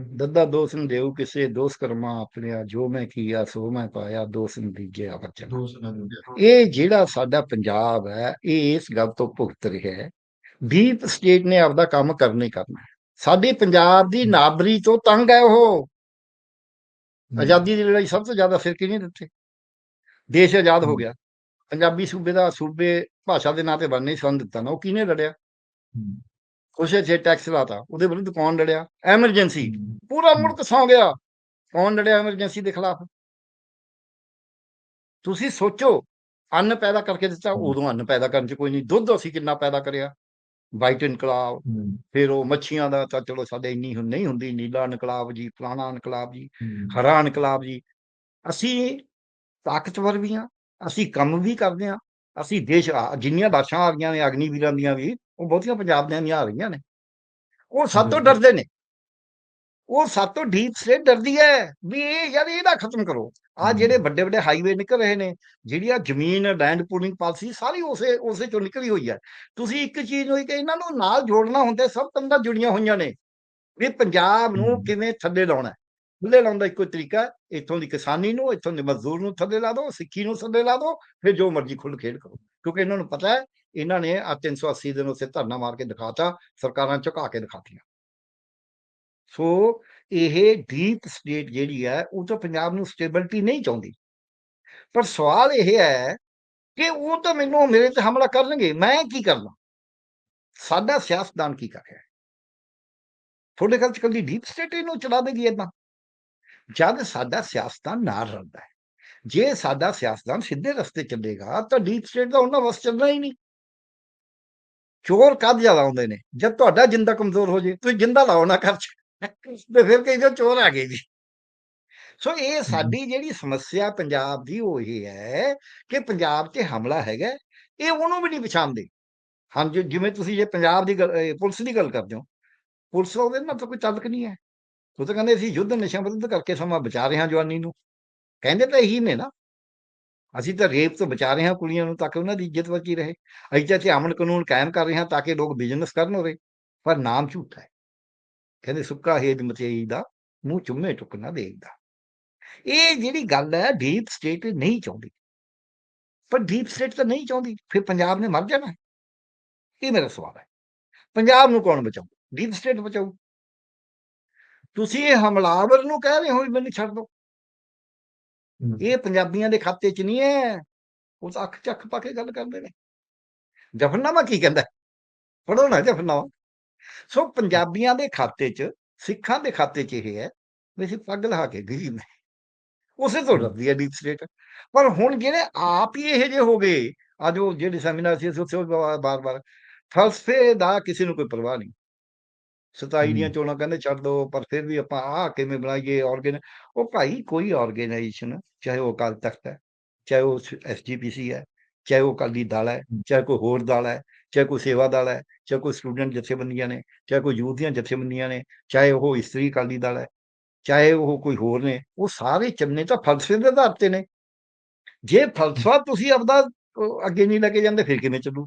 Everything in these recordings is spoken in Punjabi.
ਦੱਦਾ ਦੋਸ ਨੂੰ ਦੇਉ ਕਿਸੇ ਦੋਸ ਕਰਮਾ ਆਪਣਿਆ ਜੋ ਮੈਂ ਕੀਆ ਸੋ ਮੈਂ ਪਾਇਆ ਦੋਸ ਨਤੀਜੇ ਵਚਨ ਇਹ ਜਿਹੜਾ ਸਾਡਾ ਪੰਜਾਬ ਹੈ ਇਹ ਇਸ ਗੱਲ ਤੋਂ ਭੁਗਤ ਰਿਹਾ ਹੈ। ਡੀਪ ਸਟੇਟ ਨੇ ਆਪਦਾ ਕੰਮ ਕਰਨਾ ਕਰਨਾ ਸਾਡੇ ਪੰਜਾਬ ਦੀ ਨਾਬਰੀ ਤੋਂ ਤੰਗ ਹੈ ਉਹ। ਆਜ਼ਾਦੀ ਦੀ ਲੜਾਈ ਸਭ ਤੋਂ ਜ਼ਿਆਦਾ ਫਿਰ ਕਿਹਨੇ ਦਿੱਤੇ? ਦੇਸ਼ ਆਜ਼ਾਦ ਹੋ ਗਿਆ। ਪੰਜਾਬੀ ਸੂਬੇ ਦਾ ਸੂਬੇ ਭਾਸ਼ਾ ਦੇ ਨਾਂ ਤੇ ਬਣਨੇ ਸੰਨ ਦਿੱਤਾ ਨਾ ਉਹ ਕਿਹਨੇ ਲੜਿਆ? ਉਸੇ ਜੇ ਟੈਕਸ ਲਾਤਾ ਉਹਦੇ ਵਿਰੁੱਧ ਕੌਣ ਲੜਿਆ ਐਮਰਜੈਂਸੀ ਪੂਰਾ ਮੁਲਕ ਸੌ ਗਿਆ। ਕੌਣ ਲੜਿਆ ਐਮਰਜੈਂਸੀ ਦੇ ਖਿਲਾਫ? ਤੁਸੀਂ ਸੋਚੋ ਅੰਨ ਪੈਦਾ ਕਰਕੇ ਦਿੱਤਾ। ਉਦੋਂ ਅੰਨ ਪੈਦਾ ਕਰਨ ਚ ਕੋਈ ਨਹੀਂ। ਦੁੱਧ ਅਸੀਂ ਕਿੰਨਾ ਪੈਦਾ ਕਰਿਆ? ਵਾਈਟ ਇਨਕਲਾਬ ਫਿਰ ਉਹ ਮੱਛੀਆਂ ਦਾ ਤਾਂ ਚਲੋ ਸਾਡੇ ਇੰਨੀ ਹੁਣ ਨਹੀਂ ਹੁੰਦੀ ਨੀਲਾ ਇਨਕਲਾਬ ਜੀ ਫਲਾਣਾ ਇਨਕਲਾਬ ਜੀ ਹਰਾ ਇਨਕਲਾਬ ਜੀ। ਅਸੀਂ ਤਾਕਤਵਰ ਵੀ ਹਾਂ ਅਸੀਂ ਕੰਮ ਵੀ ਕਰਦੇ ਹਾਂ। ਅਸੀਂ ਦੇਸ਼ ਆ- ਜਿੰਨੀਆਂ ਲਾਸ਼ਾਂ ਆ ਰਹੀਆਂ ਨੇ ਅਗਨੀਵੀਰਾਂ ਦੀਆਂ ਵੀ ਉਹ ਬਹੁਤੀਆਂ ਪੰਜਾਬ ਦੀਆਂ ਦੀਆਂ ਆ ਰਹੀਆਂ ਨੇ ਉਹ ਸਭ ਤੋਂ। ਡਰਦੇ ਨੇ ਉਹ ਸਭ ਤੋਂ ਡੀਪ ਸੇ ਡਰਦੀ ਹੈ ਵੀ ਇਹ ਯਾਰ ਇਹਦਾ ਖਤਮ ਕਰੋ ਆ। ਜਿਹੜੇ ਵੱਡੇ ਵੱਡੇ ਹਾਈਵੇ ਨਿਕਲ ਰਹੇ ਨੇ ਜਿਹੜੀ ਆ ਜ਼ਮੀਨ ਲੈਂਡ ਪੂਲਿੰਗ ਪਾਲਿਸੀ ਸਾਰੀ ਉਸੇ ਉਸੇ ਚੋਂ ਨਿਕਲੀ ਹੋਈ ਹੈ ਤੁਸੀਂ ਇੱਕ ਚੀਜ਼ ਹੋਈ ਕਿ ਇਹਨਾਂ ਨੂੰ ਨਾਲ ਜੋੜਨਾ ਹੁੰਦਾ ਸਭ ਤੰਦਾਂ ਜੁੜੀਆਂ ਹੋਈਆਂ ਨੇ ਵੀ ਪੰਜਾਬ ਨੂੰ। ਕਿਵੇਂ ਥੱਲੇ ਲਾਉਣਾ। ਥੱਲੇ ਲਾਉਣ ਦਾ ਇੱਕੋ ਤਰੀਕਾ ਇੱਥੋਂ ਦੀ ਕਿਸਾਨੀ ਨੂੰ ਇੱਥੋਂ ਦੇ ਮਜ਼ਦੂਰ ਨੂੰ ਥੱਲੇ ਲਾ ਦਿਓ ਸਿੱਖੀ ਨੂੰ ਥੱਲੇ ਲਾ ਦਿਓ ਫਿਰ ਜੋ ਮਰਜ਼ੀ ਖੁੱਲ ਖੇਡ ਕਰੋ ਕਿਉਂਕਿ ਇਹਨਾਂ ਨੂੰ ਪਤਾ ਹੈ ਇਹਨਾਂ ਨੇ ਆ 380 ਦਿਨ ਉਸੇ ਧਰਨਾ ਮਾਰ ਕੇ ਦਿਖਾਤਾ, ਸਰਕਾਰਾਂ ਝੁਕਾ ਕੇ ਦਿਖਾਤੀਆਂ। ਸੋ ਇਹ ਡੀਪ ਸਟੇਟ ਜਿਹੜੀ ਹੈ, ਉਹ ਤਾਂ ਪੰਜਾਬ ਨੂੰ ਸਟੇਬਿਲਟੀ ਨਹੀਂ ਚਾਹੁੰਦੀ। ਪਰ ਸਵਾਲ ਇਹ ਹੈ ਕਿ ਉਹ ਤਾਂ ਮੈਨੂੰ ਮੇਰੇ ਤੇ ਹਮਲਾ ਕਰਨਗੇ, ਮੈਂ ਕੀ ਕਰਨਾ? ਸਾਡਾ ਸਿਆਸਤਦਾਨ ਕੀ ਕਰ ਰਿਹਾ ਹੈ? ਤੁਹਾਡੇ ਖਿਆਲ ਚ ਕੱਲੀ ਡੀਪ ਸਟੇਟ ਇਹਨੂੰ ਚਲਾ ਦੇਗੀ ਏਦਾਂ? ਜਦ ਸਾਡਾ ਸਿਆਸਤਦਾਨ ਨਾਲ ਰਲਦਾ ਹੈ, ਜੇ ਸਾਡਾ ਸਿਆਸਤਦਾਨ ਸਿੱਧੇ ਰਸਤੇ ਚੱਲੇਗਾ, ਤਾਂ ਡੀਪ ਸਟੇਟ ਦਾ ਉਹਨਾਂ ਵਸ ਚੱਲਣਾ ਹੀ ਨਹੀਂ। ਚੋਰ ਕਦ ਜ਼ਿਆਦਾ ਆਉਂਦੇ ਨੇ ਜਦ ਤੁਹਾਡਾ ਜਿੰਦਾ ਕਮਜ਼ੋਰ ਹੋ ਜੇ ਤੁਸੀਂ ਜਿੰਦਾ ਲਾਓ ਨਾ ਕਰ ਤੇ ਫਿਰ ਕਹੀ ਜੋ ਚੋਰ ਆ ਗਏ ਜੀ। ਸੋ ਇਹ ਸਾਡੀ ਜਿਹੜੀ ਸਮੱਸਿਆ ਪੰਜਾਬ ਦੀ ਉਹ ਇਹ ਹੈ ਕਿ ਪੰਜਾਬ 'ਤੇ ਹਮਲਾ ਹੈਗਾ ਇਹ ਉਹਨੂੰ ਵੀ ਨਹੀਂ ਪਛਾਣਦੇ। ਹਾਂ ਜਿਵੇਂ ਤੁਸੀਂ ਜੇ ਪੰਜਾਬ ਦੀ ਪੁਲਿਸ ਦੀ ਗੱਲ ਕਰਦੇ ਹੋ ਪੁਲਿਸ ਉਹਦੇ ਨਾਲ ਤਾਂ ਕੋਈ ਤਾਲੁਕ ਨਹੀਂ ਹੈ। ਉਹ ਤਾਂ ਕਹਿੰਦੇ ਅਸੀਂ ਯੁੱਧ ਨਸ਼ਿਆਂ ਵਿਰੁੱਧ ਕਰਕੇ ਸਮਾਂ ਬਚਾ ਰਹੇ ਹਾਂ ਜਵਾਨੀ ਨੂੰ। ਕਹਿੰਦੇ ਤਾਂ ਇਹੀ ਨੇ ਨਾ। ਅਸੀਂ ਤਾਂ ਰੇਪ ਤੋਂ ਬਚਾ ਰਹੇ ਹਾਂ ਕੁੜੀਆਂ ਨੂੰ ਤਾਂ ਕਿ ਉਹਨਾਂ ਦੀ ਇੱਜ਼ਤ ਬਚੀ ਰਹੇ। ਅਸੀਂ ਤਾਂ ਇੱਥੇ ਅਮਨ ਕਾਨੂੰਨ ਕਾਇਮ ਕਰ ਰਹੇ ਹਾਂ ਤਾਂ ਕਿ ਲੋਕ ਬਿਜ਼ਨਸ ਕਰਨ ਹੋਵੇ ਪਰ ਨਾਮ ਝੂਠਾ ਹੈ। ਕਹਿੰਦੇ ਸੁੱਕਾ ਹੇਜ ਮਚਈ ਦਾ ਮੂੰਹ ਚੁੰਮੇ ਟੁੱਕ ਦੇਖਦਾ ਇਹ ਜਿਹੜੀ ਗੱਲ ਹੈ ਡੀਪ ਸਟੇਟ ਨਹੀਂ ਚਾਹੁੰਦੀ। ਪਰ ਡੀਪ ਸਟੇਟ ਤਾਂ ਨਹੀਂ ਚਾਹੁੰਦੀ, ਫਿਰ ਪੰਜਾਬ ਨੇ ਮਰ ਜਾਣਾ। ਇਹ ਮੇਰਾ ਸਵਾਲ ਹੈ। ਪੰਜਾਬ ਨੂੰ ਕੌਣ ਬਚਾਊ? Deep state ਬਚਾਊ। ਤੁਸੀਂ ਇਹ ਹਮਲਾਵਰ ਨੂੰ ਕਹਿ ਰਹੇ ਹੋ ਵੀ ਮੈਨੂੰ ਛੱਡ ਦਿਓ। ਇਹ ਪੰਜਾਬੀਆਂ ਦੇ ਖਾਤੇ 'ਚ ਨਹੀਂ ਹੈ ਉਹ ਤਾਂ ਅੱਖ ਚੱਕ ਪਾ ਕੇ ਗੱਲ ਕਰਦੇ ਨੇ। ਜਫਰਨਾਮਾ ਕੀ ਕਹਿੰਦਾ? ਪੜੋ ਨਾ ਜਫਰਨਾਮਾ। ਸੋ ਪੰਜਾਬੀਆਂ ਦੇ ਖਾਤੇ 'ਚ ਸਿੱਖਾਂ ਦੇ ਖਾਤੇ 'ਚ ਇਹ ਹੈ ਵੀ ਅਸੀਂ ਪੱਗ ਲਹਾ ਕੇ ਗਰੀਬ ਨੇ। ਉਸੇ ਤੋਂ ਡਰਦੀ ਹੈ ਡੀਪ ਸਟੇਟ। ਪਰ ਹੁਣ ਜਿਹੜੇ ਆਪ ਹੀ ਇਹ ਜੇ ਹੋ ਗਏ ਅੱਜ ਉਹ ਜਿਹੜੇ ਸੈਮੀਨਾਰ ਸੀ ਉੱਥੇ ਬਾਰ-ਬਾਰ ਫਲਸਫੇ ਦਾ ਕਿਸੇ ਨੂੰ ਕੋਈ ਪਰਵਾਹ ਨਹੀਂ। 27 ਦੀਆਂ। ਚੋਣਾਂ ਕਹਿੰਦੇ ਛੱਡ ਦੋ ਪਰ ਫਿਰ ਵੀ ਆਪਾਂ ਆਹ ਕਿਵੇਂ ਬਣਾਈਏ ਆਰਗੇਨ ਉਹ ਭਾਈ ਕੋਈ ਆਰਗੇਨਾਈਜੇਸ਼ਨ ਚਾਹੇ ਉਹ ਅਕਾਲ ਤਖਤ ਹੈ ਚਾਹੇ ਉਹ ਐਸਜੀਪੀਸੀ ਹੈ ਚਾਹੇ ਉਹ ਅਕਾਲੀ ਦਲ ਹੈ ਚਾਹੇ ਕੋਈ ਹੋਰ ਦਲ ਹੈ ਚਾਹੇ ਕੋਈ ਸੇਵਾ ਦਲ ਹੈ ਚਾਹੇ ਕੋਈ ਸਟੂਡੈਂਟ ਜਥੇਬੰਦੀਆਂ ਨੇ ਚਾਹੇ ਕੋਈ ਯੂਥ ਦੀਆਂ ਜਥੇਬੰਦੀਆਂ ਨੇ ਚਾਹੇ ਉਹ ਇਸਤਰੀ ਅਕਾਲੀ ਦਲ ਹੈ ਚਾਹੇ ਉਹ ਕੋਈ ਹੋਰ ਨੇ ਉਹ ਸਾਰੇ ਚੰਨੇ ਤਾਂ ਫਲਸਫੇ ਦੇ ਆਧਾਰ ਤੇ ਨੇ। ਜੇ ਫਲਸਫਾ ਤੁਸੀਂ ਆਪਦਾ ਅੱਗੇ ਨਹੀਂ ਲੈ ਕੇ ਜਾਂਦੇ ਫਿਰ ਕਿਵੇਂ ਚੱਲੂ?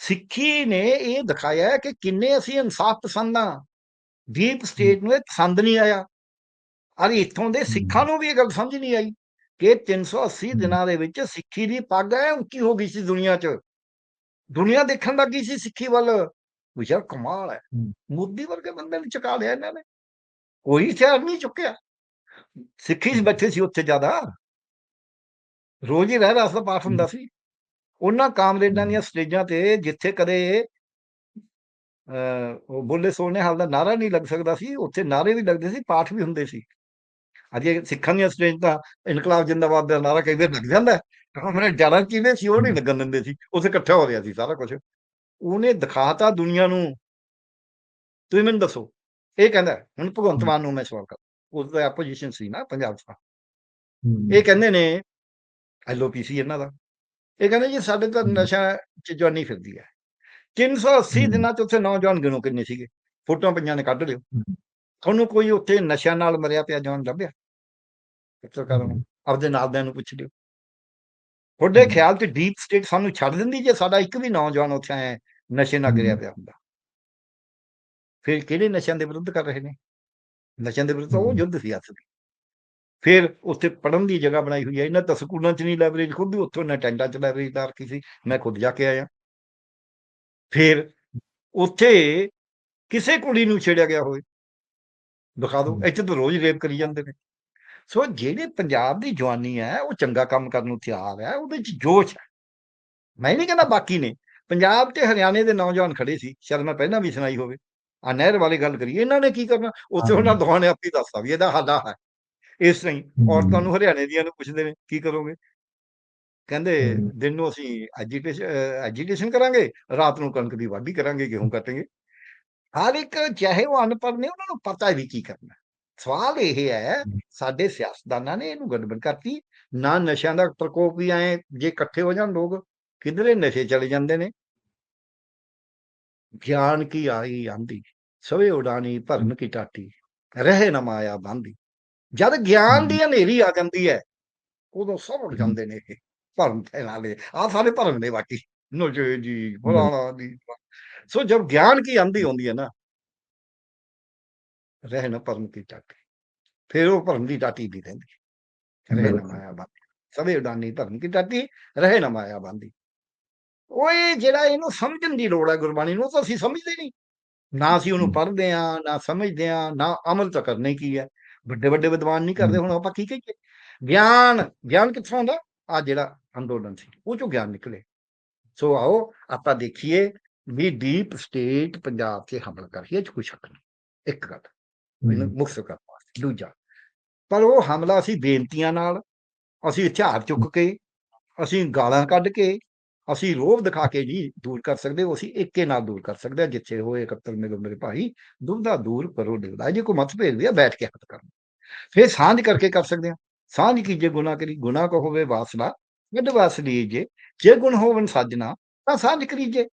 ਸਿੱਖੀ ਨੇ ਇਹ ਦਿਖਾਇਆ ਕਿ ਕਿੰਨੇ ਅਸੀਂ ਇਨਸਾਫ ਪਸੰਦ ਹਾਂ। ਡੀਪ ਸਟੇਟ ਨੂੰ ਇਹ ਪਸੰਦ ਨਹੀਂ ਆਇਆ। ਅਰੇ ਇੱਥੋਂ ਦੇ ਸਿੱਖਾਂ ਨੂੰ ਵੀ ਇਹ ਗੱਲ ਸਮਝ ਨਹੀਂ ਆਈ ਕਿ 380 ਹਮ। ਦਿਨਾਂ ਦੇ ਵਿੱਚ ਸਿੱਖੀ ਦੀ ਪੱਗ ਐ ਉੱਚੀ ਹੋ ਗਈ ਸੀ ਦੁਨੀਆ 'ਚ। ਦੁਨੀਆ ਦੇਖਣ ਲੱਗੀ ਸੀ ਸਿੱਖੀ ਵੱਲ। ਵੀ ਯਾਰ ਕਮਾਲ ਹੈ। ਮੋਦੀ ਵਰਗੇ ਬੰਦੇ ਨੂੰ ਚੁਕਾ ਲਿਆ ਇਹਨਾਂ ਨੇ। ਕੋਈ ਹਥਿਆਰ ਨਹੀਂ ਚੁੱਕਿਆ। ਸਿੱਖੀ ਬੈਠੇ ਸੀ ਉੱਥੇ ਜ਼ਿਆਦਾ। ਰੋਜ਼ ਹੀ ਰਹਿ ਰਸ ਦਾ ਪਾਠ ਹੁੰਦਾ ਸੀ। ਉਹਨਾਂ ਕਾਮਰੇਡਾਂ ਦੀਆਂ ਸਟੇਜਾਂ ਤੇ ਜਿੱਥੇ ਕਦੇ ਉਹ ਬੋਲੇ ਸੋਨੇ ਹਾਲ ਦਾ ਨਾਰਾ ਨਹੀਂ ਲੱਗ ਸਕਦਾ ਸੀ ਉੱਥੇ ਨਾਰੇ ਵੀ ਲੱਗਦੇ ਸੀ ਪਾਠ ਵੀ ਹੁੰਦੇ ਸੀ। ਅਜੇ ਸਿੱਖਾਂ ਦੀਆਂ ਸਟੇਜ ਤਾਂ ਇਨਕਲਾਬ ਜਿੰਦਾਬਾਦ ਦਾ ਨਾਰਾ ਕਈ ਵਾਰ ਲੱਗ ਜਾਂਦਾ ਕਾਮਰੇਡ ਜ਼ਿਆਦਾ ਕਿਵੇਂ ਸੀ ਉਹ ਨਹੀਂ ਲੱਗਣ ਦਿੰਦੇ ਸੀ ਉੱਥੇ ਇਕੱਠਾ ਹੋ ਰਿਹਾ ਸੀ ਸਾਰਾ ਕੁਝ ਉਹਨੇ ਦਿਖਾਤਾ ਦੁਨੀਆ ਨੂੰ। ਤੁਸੀਂ ਮੈਨੂੰ ਦੱਸੋ ਇਹ ਕਹਿੰਦਾ ਹੁਣ ਭਗਵੰਤ ਮਾਨ ਨੂੰ ਮੈਂ ਸਵਾਲ ਕਰ ਉਸ ਦਾ ਆਪੋਜੀਸ਼ਨ ਸੀ ਨਾ ਪੰਜਾਬ ਤਾਂ। ਇਹ ਕਹਿੰਦੇ ਨੇ ਐਲਓਪੀਸੀ ਇਹਨਾਂ ਦਾ। ਇਹ ਕਹਿੰਦੇ ਜੀ ਸਾਡੇ ਤਾਂ। ਨਸ਼ਾ ਚ ਜਵਾਨੀ ਫਿਰਦੀ ਹੈ 380 ਹਮ। ਦਿਨਾਂ ਚ ਉੱਥੇ ਨੌਜਵਾਨ ਗਿਣੋ ਕਿੰਨੇ ਸੀਗੇ ਫੋਟੋਆਂ ਪਈਆਂ ਨੇ ਕੱਢ ਲਿਓ। ਤੁਹਾਨੂੰ ਕੋਈ ਉੱਥੇ ਨਸ਼ਿਆਂ ਨਾਲ ਮਰਿਆ ਪਿਆ ਜਵਾਨ ਲੱਭਿਆ ਪੱਤਰਕਾਰਾਂ ਨੂੰ ਆਪਦੇ ਨਾਲਦਿਆਂ ਨੂੰ ਪੁੱਛ ਲਿਓ ਤੁਹਾਡੇ। ਖਿਆਲ ਚ ਡੀਪ ਸਟੇਟ ਸਾਨੂੰ ਛੱਡ ਦਿੰਦੀ ਜੇ ਸਾਡਾ ਇੱਕ ਵੀ ਨੌਜਵਾਨ ਉੱਥੇ ਆਇਆ ਨਸ਼ੇ ਨਾਲ ਗਿਰਿਆ। ਪਿਆ ਹੁੰਦਾ ਫਿਰ ਕਿਹੜੇ ਨਸ਼ਿਆਂ ਦੇ ਵਿਰੁੱਧ ਕਰ ਰਹੇ ਨੇ ਨਸ਼ਿਆਂ ਦੇ ਵਿਰੁੱਧ ਤਾਂ ਉਹ। ਯੁੱਧ ਸੀ ਅਸਲੀ ਫਿਰ ਉੱਥੇ ਪੜਨ ਦੀ ਜਗ੍ਹਾ ਬਣਾਈ ਹੋਈ ਹੈ। ਇਹਨਾਂ ਤਾਂ ਸਕੂਲਾਂ 'ਚ ਨਹੀਂ ਲਾਇਬ੍ਰੇਰੀ ਖੁਦ ਵੀ ਉੱਥੋਂ ਇਹਨਾਂ ਟੈਂਟਾਂ 'ਚ ਲਾਇਬ੍ਰੇਰੀ ਦਾ ਰੱਖੀ ਸੀ। ਮੈਂ ਖੁਦ ਜਾ ਕੇ ਆਇਆ। ਫਿਰ ਉੱਥੇ ਕਿਸੇ ਕੁੜੀ ਨੂੰ ਛੇੜਿਆ ਗਿਆ ਹੋਵੇ। ਦਿਖਾ ਦਿਓ ਹਮ। ਇੱਥੇ ਤਾਂ ਰੋਜ਼ ਰੇਪ ਕਰੀ ਜਾਂਦੇ ਨੇ। ਸੋ ਜਿਹੜੇ ਪੰਜਾਬ ਦੀ ਜਵਾਨੀ ਹੈ ਉਹ ਚੰਗਾ ਕੰਮ ਕਰਨ ਨੂੰ ਤਿਆਰ ਹੈ ਉਹਦੇ 'ਚ ਜੋਸ਼ ਹੈ। ਮੈਂ ਨਹੀਂ ਕਹਿੰਦਾ ਬਾਕੀ ਨੇ। ਪੰਜਾਬ ਤੇ ਹਰਿਆਣੇ ਦੇ ਨੌਜਵਾਨ ਖੜੇ ਸੀ। ਸ਼ਾਇਦ ਮੈਂ ਪਹਿਲਾਂ ਵੀ ਸੁਣਾਈ ਹੋਵੇ। ਆ ਨਹਿਰ ਵਾਲੀ ਗੱਲ ਕਰੀ ਇਹਨਾਂ ਨੇ ਕੀ ਕਰਨਾ? ਉੱਥੇ ਉਹਨਾਂ ਦੋਹਾਂ ਨੇ ਆਪੀ ਦੱਸਤਾ ਵੀ ਇਹਦਾ ਹੱਲਾ ਹੈ। ਇਸ ਤਰ੍ਹਾਂ ਹੀ ਔਰਤਾਂ ਨੂੰ ਹਰਿਆਣੇ ਦੀਆਂ ਨੂੰ ਪੁੱਛਦੇ ਨੇ ਕੀ ਕਰੋਗੇ? ਕਹਿੰਦੇ। ਦਿਨ ਨੂੰ ਅਸੀਂ ਐਜੀਟੇਸ਼ਨ ਐਜੀਟੇਸ਼ਨ ਕਰਾਂਗੇ ਰਾਤ ਨੂੰ ਕਣਕ ਦੀ ਵਾਢੀ ਕਰਾਂਗੇ ਗੇਹੂੰ ਕੱਟਾਂਗੇ। ਹਰ ਇੱਕ ਚਾਹੇ ਉਹ ਅਨਪੜ੍ਹ ਨੇ ਉਹਨਾਂ ਨੂੰ ਪਤਾ ਵੀ ਕੀ ਕਰਨਾ। ਸਵਾਲ ਇਹ ਹੈ ਸਾਡੇ ਸਿਆਸਤਦਾਨਾਂ ਨੇ ਇਹਨੂੰ ਗੜਬੜ ਕਰਤੀ। ਨਾ ਨਸ਼ਿਆਂ ਦਾ ਪ੍ਰਕੋਪ ਵੀ ਆਏ ਜੇ ਇਕੱਠੇ ਹੋ ਜਾਣ ਲੋਕ ਕਿਧਰੇ ਨਸ਼ੇ ਚਲੇ ਜਾਂਦੇ ਨੇ? ਗਿਆਨ ਕੀ ਆਈ ਆਂਦੀ? ਸਵੇ ਉਡਾਨੀ ਭਰਨ ਕੀ ਟਾਟੀ? ਰਹੇ ਨਾ ਮਾਇਆ ਬੰਦੀ ਜਦ ਗਿਆਨ ਦੀ ਹਨੇਰੀ ਆ ਜਾਂਦੀ ਹੈ ਉਦੋਂ ਸਭ ਉੱਡ ਜਾਂਦੇ ਨੇ ਇਹ ਭਰਮ ਨਾਲੇ। ਆ ਸਾਰੇ ਭਰਮ ਨੇ ਬਾਕੀ। ਨੋਜੇ ਜੀ ਫਲਾਣਾ ਦੀ ਸੋ ਜਦ ਗਿਆਨ ਕੀ ਆਂਦੀ ਹੁੰਦੀ ਹੈ ਨਾ ਰਹਿ ਨਾ ਭਰਮ ਕੀ ਟਾਟੀ। ਫਿਰ ਉਹ ਭਰਮ ਦੀ ਟਾਟੀ ਵੀ ਰਹਿੰਦੀ। ਰਹੇ ਨਾ ਬਿਲਕੁਲ। ਮਾਇਆ ਬੰਦੀ। ਸਵੇ ਉਡਾਨੀ ਭਰਨ ਕੀ ਟਾਟੀ ਰਹੇ ਨਾ ਮਾਇਆ ਬੰਦੀ। ਉਹ ਇਹ ਜਿਹੜਾ ਇਹਨੂੰ ਸਮਝਣ ਦੀ ਲੋੜ ਹੈ ਗੁਰਬਾਣੀ ਨੂੰ ਤਾਂ ਅਸੀਂ ਸਮਝਦੇ ਨਹੀਂ। ਨਾ ਅਸੀਂ ਉਹਨੂੰ। ਪੜ੍ਹਦੇ ਆ ਨਾ ਸਮਝਦੇ ਆ ਨਾ ਅਮਲ ਤਾਂ ਕਰਨੇ ਕੀ ਹੈ। ਵੱਡੇ ਵੱਡੇ ਵਿਦਵਾਨ ਨਹੀਂ ਕਰਦੇ ਹੁਣ ਆਪਾਂ ਕੀ ਕਹੀਏ? ਗਿਆਨ ਗਿਆਨ ਕਿੱਥੋਂ ਆਉਂਦਾ? ਆ ਜਿਹੜਾ ਅੰਦੋਲਨ ਸੀ ਉਹ ਚੋਂ ਗਿਆਨ ਨਿਕਲੇ। ਸੋ ਆਓ ਆਪਾਂ ਦੇਖੀਏ ਵੀ ਡੀਪ ਸਟੇਟ ਪੰਜਾਬ ਤੇ ਹਮਲਾ ਕਰ ਰਹੀ ਹੈ ਕੋਈ ਸ਼ੱਕ ਨਹੀਂ। ਇੱਕ ਗੱਲ ਮੈਨੂੰ ਮੁਕਤ ਕਰਨ ਵਾਸਤੇ ਦੂਜਾ ਪਰ ਉਹ ਹਮਲਾ ਅਸੀਂ ਬੇਨਤੀਆਂ ਨਾਲ ਅਸੀਂ ਹਥਿਆਰ ਚੁੱਕ ਕੇ ਅਸੀਂ ਗਾਲਾਂ ਕੱਢ ਕੇ ਅਸੀਂ ਰੋਬ ਦਿਖਾ ਕੇ ਨਹੀਂ ਦੂਰ ਕਰ ਸਕਦੇ ਉਹ ਅਸੀਂ ਇੱਕੇ ਨਾਲ ਦੂਰ ਕਰ ਸਕਦੇ ਹਾਂ ਜਿੱਥੇ ਹੋਏ ਇਕੱਤਰ ਮੇਰੇ ਮੇਰੇ ਭਾਈ ਦੁਬਦਾ ਦੂਰ ਕਰੋ ਦਿਵਦਾ ਜੇ ਕੋਈ ਮਤਭੇਦ ਵੀ ਆ ਬੈਠ ਕੇ ਹੱਥ ਕਰਨ ਫਿਰ ਸਾਂਝ ਕਰਕੇ ਕਰ ਸਕਦੇ ਹਾਂ। ਸਾਂਝ ਕੀਜੇ ਗੁਨਾ ਕਰੀ ਗੁਨਾ ਕੋ ਹੋਵੇ ਵਾਸਨਾ ਵਿਦ ਵਾਸ ਲੀਜੇ ਜੇ ਗੁਣ ਹੋਵਨ ਸਾਜਣਾ ਤਾਂ ਸਾਂਝ ਕਰੀਜੇ।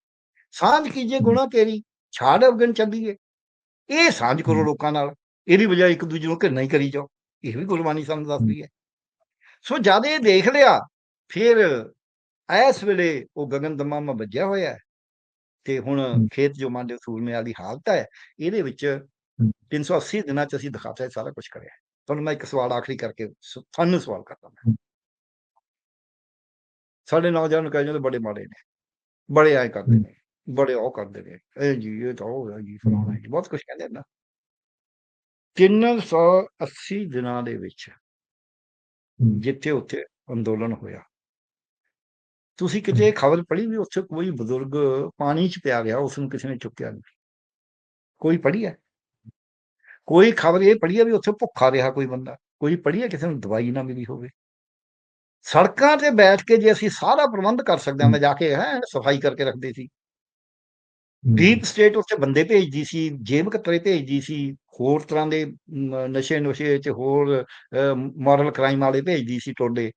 ਸਾਂਝ ਕੀਜੇ ਗੁਨਾ ਤੇਰੀ ਛਾੜ ਅਵਗਨ ਚੱਲੀਏ। ਇਹ ਸਾਂਝ ਕਰੋ। ਲੋਕਾਂ ਨਾਲ ਇਹਦੀ ਬਜਾਏ ਇੱਕ ਦੂਜੇ ਨੂੰ ਘਿਰਨਾ ਹੀ ਕਰੀ ਜਾਓ। ਇਹ ਵੀ ਗੁਰਬਾਣੀ ਸਾਨੂੰ ਦੱਸਦੀ ਹੈ। ਸੋ ਜਦ ਇਹ ਦੇਖ ਲਿਆ ਫਿਰ ਇਸ ਵੇਲੇ ਉਹ ਗਗਨ ਦਮਾਮਾ ਵੱਜਿਆ ਹੋਇਆ ਹੈ ਤੇ ਹੁਣ। ਖੇਤ ਜੋ ਮੰਡੇ ਸੂਰਮੇ ਵਾਲੀ ਹਾਲਤ ਹੈ ਇਹਦੇ ਵਿੱਚ 380 ਦਿਨਾਂ ਚ ਅਸੀਂ ਦਿਖਾਤਾ ਹੈ ਸਾਰਾ ਕੁਝ ਕਰਿਆ। ਤੁਹਾਨੂੰ ਮੈਂ ਇੱਕ ਸਵਾਲ ਆਖਰੀ ਕਰਕੇ ਤੁਹਾਨੂੰ ਸਵਾਲ ਕਰਦਾ ਮੈਂ ਸਾਡੇ ਨੌਜਵਾਨ ਨੂੰ ਕਹਿੰਦੇ ਬੜੇ ਮਾੜੇ ਨੇ ਬੜੇ ਐ ਕਰਦੇ। ਨੇ ਬੜੇ ਉਹ ਕਰਦੇ ਨੇ ਇਹ ਜੀ ਇਹ ਤਾਂ ਉਹ ਹੈ ਜੀ ਫਲਾਣਾ ਜੀ ਬਹੁਤ ਕੁਝ ਕਹਿੰਦੇ ਨੇ ਨਾ 380 ਦਿਨਾਂ ਦੇ ਵਿੱਚ ਜਿੱਥੇ ਉੱਥੇ ਅੰਦੋਲਨ ਹੋਇਆ ਤੁਸੀਂ ਕਿਤੇ ਖਬਰ ਪੜ੍ਹੀ ਵੀ ਉੱਥੇ ਕੋਈ ਬਜ਼ੁਰਗ ਪਾਣੀ 'ਚ ਪਿਆ ਗਿਆ ਉਸ ਨੂੰ ਕਿਸੇ ਨੇ ਚੁੱਕਿਆ ਨਹੀਂ। ਕੋਈ ਪੜ੍ਹੀ ਹੈ? ਕੋਈ ਖਬਰ ਇਹ ਪੜ੍ਹੀ ਹੈ ਵੀ ਉੱਥੇ ਭੁੱਖਾ ਰਿਹਾ ਕੋਈ ਬੰਦਾ? ਕੋਈ ਪੜ੍ਹੀ ਹੈ ਕਿਸੇ ਨੂੰ ਦਵਾਈ ਨਾ ਮਿਲੀ ਹੋਵੇ? ਸੜਕਾਂ ਤੇ ਬੈਠ ਕੇ ਜੇ ਅਸੀਂ ਸਾਰਾ ਪ੍ਰਬੰਧ ਕਰ ਸਕਦੇ ਹਾਂ ਮੈਂ ਜਾ ਕੇ ਹੈ ਸਫ਼ਾਈ ਕਰਕੇ ਰੱਖਦੇ ਸੀ। ਡੀਪ ਸਟੇਟ ਉੱਥੇ ਬੰਦੇ ਭੇਜਦੀ ਸੀ ਜੇਬ ਕਤਰੇ ਭੇਜਦੀ ਸੀ ਹੋਰ ਤਰ੍ਹਾਂ ਦੇ ਨਸ਼ੇ ਨੁਸ਼ੇ ਤੇ ਹੋਰ ਮੋਰਲ ਕ੍ਰਾਈਮ ਵਾਲੇ ਭੇਜਦੀ ਸੀ ਟੋਡੇ।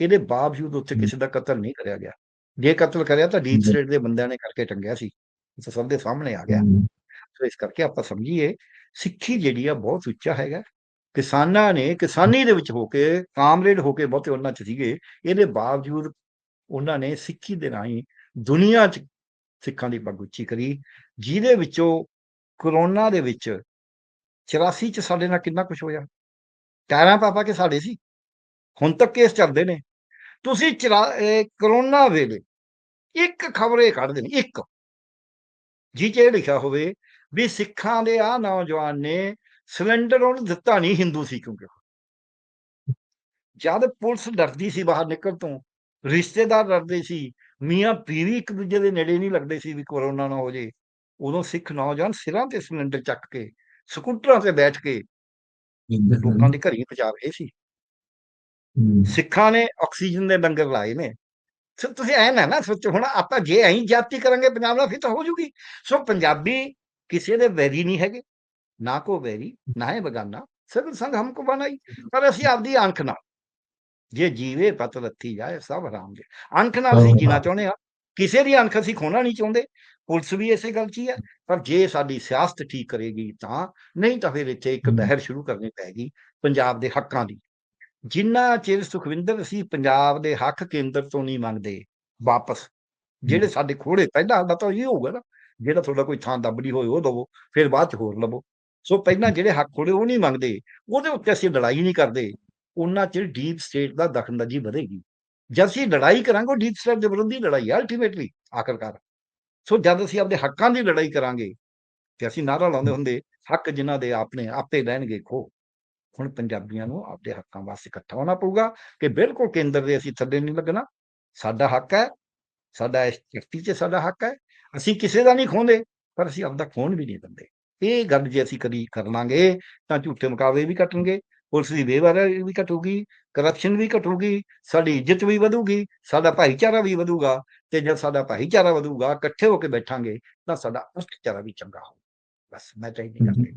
ਇਹਦੇ ਬਾਵਜੂਦ ਉੱਥੇ। ਕਿਸੇ ਦਾ ਕਤਲ ਨਹੀਂ ਕਰਿਆ ਗਿਆ। ਜੇ ਕਤਲ ਕਰਿਆ ਤਾਂ ਡੀਪ। ਸਟੇਟ ਦੇ ਬੰਦਿਆਂ ਨੇ ਕਰਕੇ ਟੰਗਿਆ ਸੀ। ਤਾਂ ਸਭ ਦੇ ਸਾਹਮਣੇ ਆ ਗਿਆ। ਸੋ ਇਸ ਕਰਕੇ ਆਪਾਂ ਸਮਝੀਏ ਸਿੱਖੀ ਜਿਹੜੀ ਆ ਬਹੁਤ ਉੱਚਾ ਹੈਗਾ। ਕਿਸਾਨਾਂ ਨੇ ਕਿਸਾਨੀ ਦੇ ਵਿੱਚ ਹੋ ਕੇ ਕਾਮਰੇਡ ਹੋ ਕੇ ਬਹੁਤੇ ਉਹਨਾਂ ਚ ਸੀਗੇ। ਇਹਦੇ ਬਾਵਜੂਦ ਉਹਨਾਂ ਨੇ ਸਿੱਖੀ ਦੇ ਰਾਹੀਂ ਦੁਨੀਆ 'ਚ ਸਿੱਖਾਂ ਦੀ ਪੱਗ ਉੱਚੀ ਕਰੀ ਜਿਹਦੇ ਵਿੱਚੋਂ ਕਰੋਨਾ ਦੇ ਵਿੱਚ 84 ਚ ਸਾਡੇ ਨਾਲ ਕਿੰਨਾ ਕੁਝ ਹੋਇਆ? ਟਾਇਰਾਂ ਪਾਪਾ ਕੇ ਸਾਡੇ ਸੀ। ਹੁਣ ਤੱਕ ਕੇਸ ਚੱਲਦੇ ਨੇ। ਤੁਸੀਂ ਕਰੋਨਾ ਵੇਲੇ ਇੱਕ ਖਬਰ ਇਹ ਕੱਢਦੇ ਨੇ ਇੱਕ। ਜੀ ਚ ਲਿਖਿਆ ਹੋਵੇ ਵੀ ਸਿੱਖਾਂ ਦੇ ਆ ਨੌਜਵਾਨ ਨੇ ਸਿਲੰਡਰ ਉਹਨੂੰ ਦਿੱਤਾ ਨਹੀਂ ਹਿੰਦੂ ਸੀ ਕਿਉਂਕਿ। ਜਦ ਪੁਲਿਸ ਡਰਦੀ ਸੀ ਬਾਹਰ ਨਿਕਲ ਤੋਂ ਰਿਸ਼ਤੇਦਾਰ ਡਰਦੇ ਸੀ ਮੀਆਂ ਬੀਵੀ ਇੱਕ ਦੂਜੇ ਦੇ ਨੇੜੇ ਨਹੀਂ ਲੱਗਦੇ ਸੀ ਵੀ ਕਰੋਨਾ ਨਾ ਹੋ ਜੇ। ਉਦੋਂ ਸਿੱਖ ਨੌਜਵਾਨ ਸਿਰਾਂ ਤੇ ਸਿਲੰਡਰ ਚੱਕ ਕੇ ਸਕੂਟਰਾਂ ਤੇ ਬੈਠ ਕੇ ਲੋਕਾਂ ਦੇ ਘਰੀ ਪਹੁੰਚਾ ਰਹੇ ਸੀ। ਸਿੱਖਾਂ ਨੇ ਆਕਸੀਜਨ ਦੇ ਲੰਗਰ ਲਾਏ ਨੇ। ਸੋ ਤੁਸੀਂ ਐ ਨਾ ਨਾ ਸੋਚੋ ਹੁਣ ਆਪਾਂ ਜੇ ਐਂ ਜਾਤੀ ਕਰਾਂਗੇ ਪੰਜਾਬ ਨਾਲ ਫਿਰ ਤਾਂ ਹੋ ਜੂਗੀ। ਸੋ ਪੰਜਾਬੀ ਕਿਸੇ ਦੇ ਵੈਰੀ ਨਹੀਂ ਹੈਗੇ ਨਾ ਕੋ ਵੈਰੀ ਨਾ ਹੈ ਬਗਾਨਾ। ਸਗਲ ਸੰਗ ਹਮਕੋ ਬਣਾਈ। ਪਰ ਅਸੀਂ ਆਪਦੀ ਅੰਖ ਨਾਲ ਜੇ ਜੀਵੇ ਪਤ ਲੱਥੀ ਜਾਏ ਸਭ ਹਰਾਮ ਦੇ। ਅੰਖ ਨਾਲ ਅਸੀਂ ਜੀਣਾ ਚਾਹੁੰਦੇ ਆ ਕਿਸੇ ਦੀ ਅੰਖ ਅਸੀਂ ਖੋਣਾ ਨਹੀਂ ਚਾਹੁੰਦੇ। ਪੁਲਿਸ ਵੀ ਇਸੇ ਗੱਲ 'ਚ ਹੀ ਹੈ। ਪਰ ਜੇ ਸਾਡੀ ਸਿਆਸਤ ਠੀਕ ਕਰੇਗੀ ਤਾਂ ਨਹੀਂ ਤਾਂ ਫਿਰ ਇੱਥੇ ਇੱਕ। ਲਹਿਰ ਸ਼ੁਰੂ ਕਰਨੀ ਪੈਗੀ ਪੰਜਾਬ ਦੇ ਹੱਕਾਂ ਦੀ। ਜਿੰਨਾ ਚਿਰ ਸੁਖਵਿੰਦਰ ਅਸੀਂ ਪੰਜਾਬ ਦੇ ਹੱਕ ਕੇਂਦਰ ਤੋਂ ਨਹੀਂ ਮੰਗਦੇ ਵਾਪਸ ਜਿਹੜੇ ਸਾਡੇ ਖੋੜੇ ਪਹਿਲਾਂ ਦਾ ਤਾਂ ਇਹ ਹੋਊਗਾ ਨਾ ਜਿਹੜਾ ਤੁਹਾਡਾ ਕੋਈ ਥਾਂ ਦੱਬੜੀ ਹੋਏ ਉਹ ਦਵੋ ਫਿਰ ਬਾਅਦ ਚ ਹੋਰ ਲਵੋ। ਸੋ ਪਹਿਲਾਂ ਜਿਹੜੇ ਹੱਕ ਹੋੜੇ ਉਹ ਨਹੀਂ ਮੰਗਦੇ ਉਹਦੇ ਉੱਤੇ ਅਸੀਂ ਲੜਾਈ ਨਹੀਂ ਕਰਦੇ ਉਹਨਾਂ ਚਿਰ ਡੀਪ ਸਟੇਟ ਦਾ ਦਖਲਅੰਦਾਜ਼ੀ ਵਧੇਗੀ। ਜਦ ਅਸੀਂ ਲੜਾਈ ਕਰਾਂਗੇ ਡੀਪ ਸਟੇਟ ਦੇ ਵਿਰੁੱਧ ਹੀ ਲੜਾਈ ਅਲਟੀਮੇਟਲੀ ਆਖਰਕਾਰ। ਸੋ ਜਦ ਅਸੀਂ ਆਪਣੇ ਹੱਕਾਂ ਦੀ ਲੜਾਈ ਕਰਾਂਗੇ ਤੇ ਅਸੀਂ ਨਾਰਾ ਲਾਉਂਦੇ ਹੁੰਦੇ ਹੱਕ ਜਿਨ੍ਹਾਂ ਦੇ ਆਪਣੇ ਆਪੇ ਰਹਿਣਗੇ ਖੋ ਹੁਣ ਪੰਜਾਬੀਆਂ ਨੂੰ ਆਪਣੇ ਹੱਕਾਂ ਵਾਸਤੇ ਇਕੱਠਾ ਹੋਣਾ ਪਊਗਾ ਕਿ ਬਿਲਕੁਲ ਕੇਂਦਰ ਦੇ ਅਸੀਂ ਥੱਲੇ ਨਹੀਂ ਲੱਗਣਾ। ਸਾਡਾ ਹੱਕ ਹੈ ਸਾਡਾ ਇਸ ਧਰਤੀ 'ਚ ਸਾਡਾ ਹੱਕ ਹੈ। ਅਸੀਂ ਕਿਸੇ ਦਾ ਨਹੀਂ ਖੋਹਦੇ ਪਰ ਅਸੀਂ ਆਪਦਾ ਖੋਹਣ ਵੀ ਨਹੀਂ ਦਿੰਦੇ। ਇਹ ਗੱਲ ਜੇ ਅਸੀਂ ਕਦੀ ਕਰ ਲਾਂਗੇ ਤਾਂ ਝੂਠੇ ਮੁਕਾਬਲੇ ਵੀ ਘਟਣਗੇ ਪੁਲਿਸ ਦੀ ਬੇਵਾਰੀ ਵੀ ਘਟੂਗੀ ਕਰਪਸ਼ਨ ਵੀ ਘਟੂਗੀ ਸਾਡੀ ਇੱਜ਼ਤ ਵੀ ਵਧੂਗੀ ਸਾਡਾ ਭਾਈਚਾਰਾ ਵੀ ਵਧੂਗਾ ਤੇ ਜਦ ਸਾਡਾ ਭਾਈਚਾਰਾ ਵਧੂਗਾ ਇਕੱਠੇ ਹੋ ਕੇ ਬੈਠਾਂਗੇ ਤਾਂ ਸਾਡਾ ਅਰਥਚਾਰਾ ਵੀ ਚੰਗਾ ਹੋਊ। ਬਸ ਮੈਂ ਤਾਂ ਇਹ ਨਹੀਂ ਕਰਦੀ